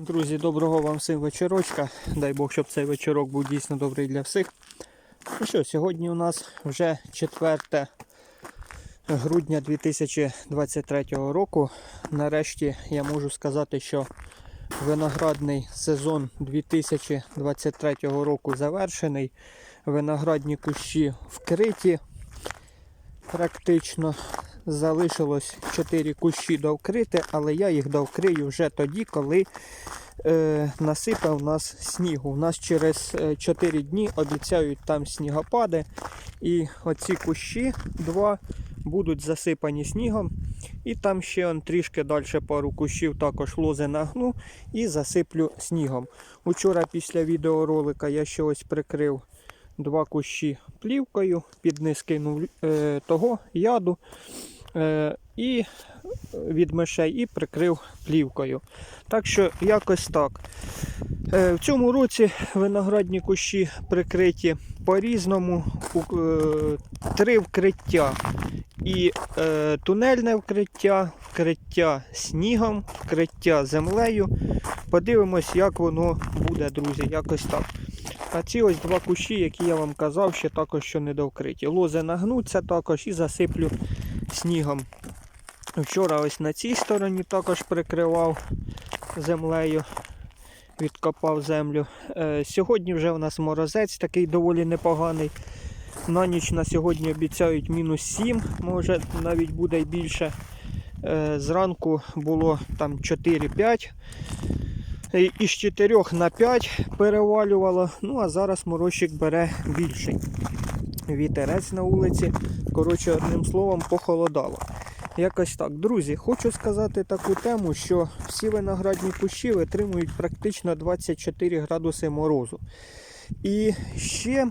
Друзі, доброго вам всім вечорочка. Дай Бог, щоб цей вечорок був дійсно добрий для всіх. Ну що, сьогодні у нас вже 4 грудня 2023 року. Нарешті я можу сказати, що виноградний сезон 2023 року завершений. Виноградні кущі вкриті практично. Залишилось 4 кущі довкрити, але я їх довкрию вже тоді, коли е, насипав у нас снігу. У нас через е, 4 дні обіцяють там снігопади. І оці кущі два будуть засипані снігом. І там ще он, трішки далі пару кущів також лози нагну і засиплю снігом. Учора після відеоролика я ще ось прикрив два кущі плівкою, під низ е, того яду е, і від мишей і прикрив плівкою. Так що якось так. Е, в цьому році виноградні кущі прикриті по-різному. Е, Три вкриття. І е, тунельне вкриття, вкриття снігом, вкриття землею. Подивимось, як воно буде, друзі, якось так. А ці ось два кущі, які я вам казав, ще також що не довкриті. Лози нагнуться також і засиплю снігом. Вчора ось на цій стороні також прикривав землею, відкопав землю. Е, сьогодні вже у нас морозець такий доволі непоганий. На ніч на сьогодні обіцяють мінус 7, може навіть буде й більше. Е, зранку було там 4-5. Із 4 на 5 перевалювало. Ну а зараз морозчик бере більший. Вітерець на вулиці. Коротше, одним словом, похолодало. Якось так. Друзі, хочу сказати таку тему, що всі виноградні кущі витримують практично 24 градуси морозу. І ще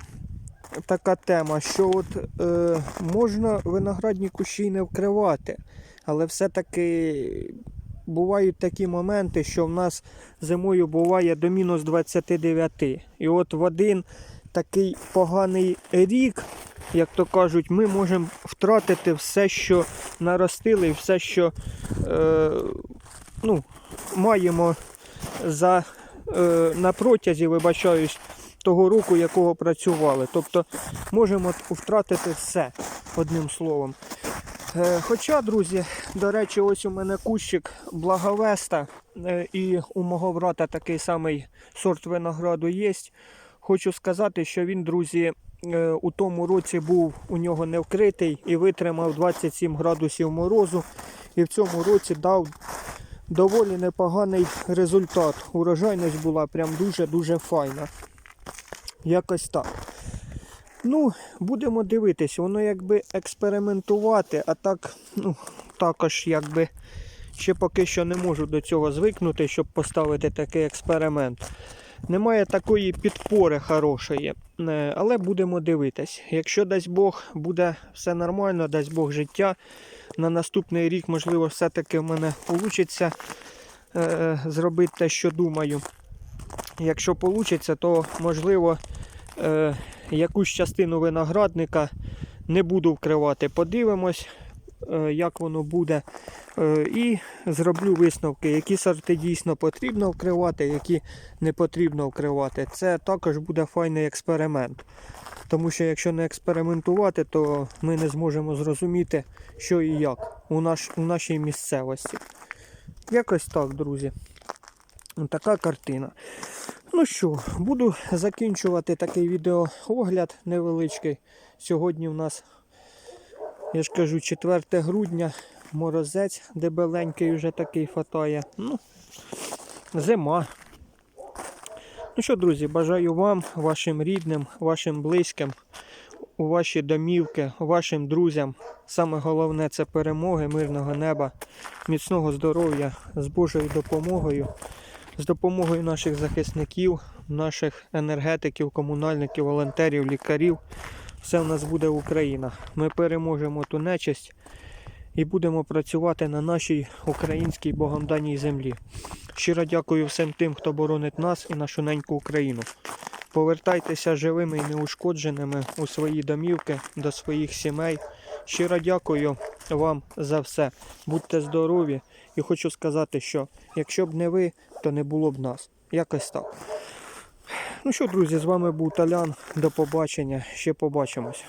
така тема, що от е, можна виноградні кущі не вкривати, але все-таки бувають такі моменти, що в нас зимою буває до мінус 29. І от в один такий поганий рік, як то кажуть, ми можемо втратити все, що наростили, все, що е, ну, маємо за, е, на протязі, вибачаюсь, того року, якого працювали. Тобто можемо втратити все, одним словом. Е, Хоча, друзі, до речі, ось у мене кущик Благовеста, е, і у мого брата такий самий сорт винограду є. Хочу сказати, що він, друзі, е, у тому році був у нього не вкритий і витримав 27 градусів морозу. І в цьому році дав доволі непоганий результат. Урожайність була прям дуже-дуже файна. Якось так. Ну, будемо дивитись, воно якби експериментувати, а так, ну, також якби ще поки що не можу до цього звикнути, щоб поставити такий експеримент. Немає такої підпори хорошої, е, але будемо дивитись. Якщо дасть Бог буде все нормально, дасть Бог життя. На наступний рік, можливо, все-таки в мене вийде зробити те, що думаю. Якщо вийде, то можливо е, якусь частину виноградника не буду вкривати. Подивимось, як воно буде. Е, і зроблю висновки, які сорти дійсно потрібно вкривати, які не потрібно вкривати. Це також буде файний експеримент. Тому що якщо не експериментувати, то ми не зможемо зрозуміти, що і як у, наш, у нашій місцевості. Якось так, друзі. Така картина. Ну що, буду закінчувати такий відеоогляд невеличкий. Сьогодні у нас, я ж кажу, 4 грудня, морозець дебеленький вже такий фатає. Ну, зима. Ну що, друзі, бажаю вам, вашим рідним, вашим близьким, у ваші домівки, вашим друзям. Саме головне це перемоги, мирного неба, міцного здоров'я з Божою допомогою з допомогою наших захисників, наших енергетиків, комунальників, волонтерів, лікарів. Все в нас буде Україна. Ми переможемо ту нечисть і будемо працювати на нашій українській богом даній землі. Щиро дякую всім тим, хто боронить нас і нашу неньку Україну. Повертайтеся живими і неушкодженими у свої домівки, до своїх сімей. Щиро дякую вам за все. Будьте здорові. І хочу сказати, що якщо б не ви, то не було б нас. Якось так. Ну що, друзі, з вами був Талян. До побачення. Ще побачимось.